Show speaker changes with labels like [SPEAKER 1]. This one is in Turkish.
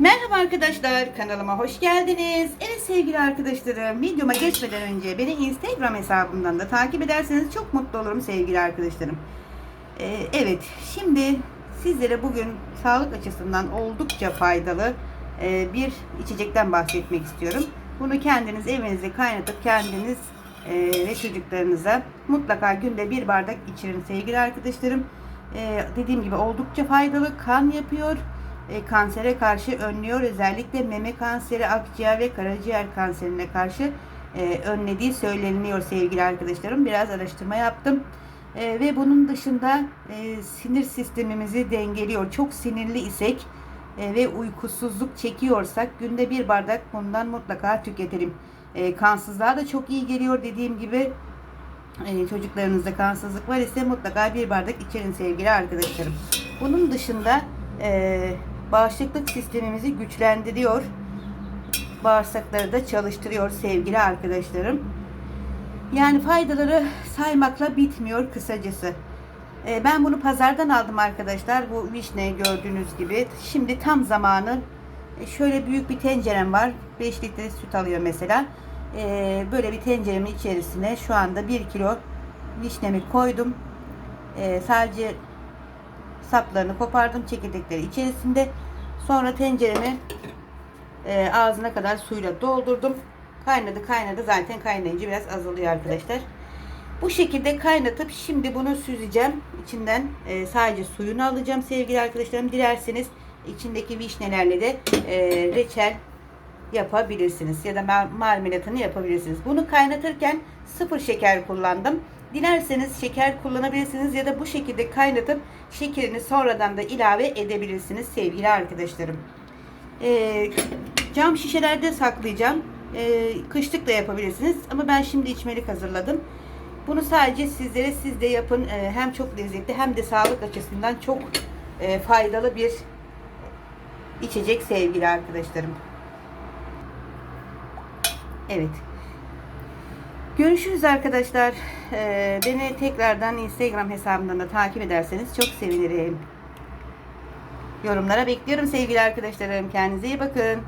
[SPEAKER 1] Merhaba arkadaşlar, kanalıma hoş geldiniz. Evet sevgili arkadaşlarım, videoma geçmeden önce beni Instagram hesabımdan da takip ederseniz çok mutlu olurum sevgili arkadaşlarım. Ee, evet, şimdi sizlere bugün sağlık açısından oldukça faydalı e, bir içecekten bahsetmek istiyorum. Bunu kendiniz evinizde kaynatıp kendiniz e, ve çocuklarınıza mutlaka günde bir bardak içirin sevgili arkadaşlarım. Ee, dediğim gibi oldukça faydalı, kan yapıyor e, kansere karşı önlüyor. Özellikle meme kanseri, akciğer ve karaciğer kanserine karşı e, önlediği söyleniyor sevgili arkadaşlarım. Biraz araştırma yaptım. E, ve bunun dışında e, sinir sistemimizi dengeliyor. Çok sinirli isek ve uykusuzluk çekiyorsak günde bir bardak bundan mutlaka tüketelim. E, kansızlığa da çok iyi geliyor dediğim gibi çocuklarınızda kansızlık var ise mutlaka bir bardak içerin sevgili arkadaşlarım. Bunun dışında bağışıklık sistemimizi güçlendiriyor. Bağırsakları da çalıştırıyor sevgili arkadaşlarım. Yani faydaları saymakla bitmiyor kısacası. E, ben bunu pazardan aldım arkadaşlar. Bu vişne gördüğünüz gibi. Şimdi tam zamanı. E, şöyle büyük bir tencerem var. 5 litre süt alıyor mesela. E, böyle bir tenceremin içerisine şu anda 1 kilo vişnemi koydum. E, sadece saplarını kopardım. Çekirdekleri içerisinde. Sonra tenceremi e, ağzına kadar suyla doldurdum. Kaynadı kaynadı. Zaten kaynayınca biraz azalıyor arkadaşlar. Bu şekilde kaynatıp şimdi bunu süzeceğim. İçinden e, sadece suyunu alacağım sevgili arkadaşlarım. Dilerseniz içindeki vişnelerle de e, reçel yapabilirsiniz. Ya da mar- marmelatını yapabilirsiniz. Bunu kaynatırken sıfır şeker kullandım. Dilerseniz şeker kullanabilirsiniz ya da bu şekilde kaynatıp şekerini sonradan da ilave edebilirsiniz sevgili arkadaşlarım. Ee, cam şişelerde saklayacağım. Ee, kışlık da yapabilirsiniz ama ben şimdi içmelik hazırladım. Bunu sadece sizlere siz de yapın. Ee, hem çok lezzetli hem de sağlık açısından çok e, faydalı bir içecek sevgili arkadaşlarım. Evet. Görüşürüz arkadaşlar. Ee, beni tekrardan Instagram hesabımdan da takip ederseniz çok sevinirim. Yorumlara bekliyorum sevgili arkadaşlarım. Kendinize iyi bakın.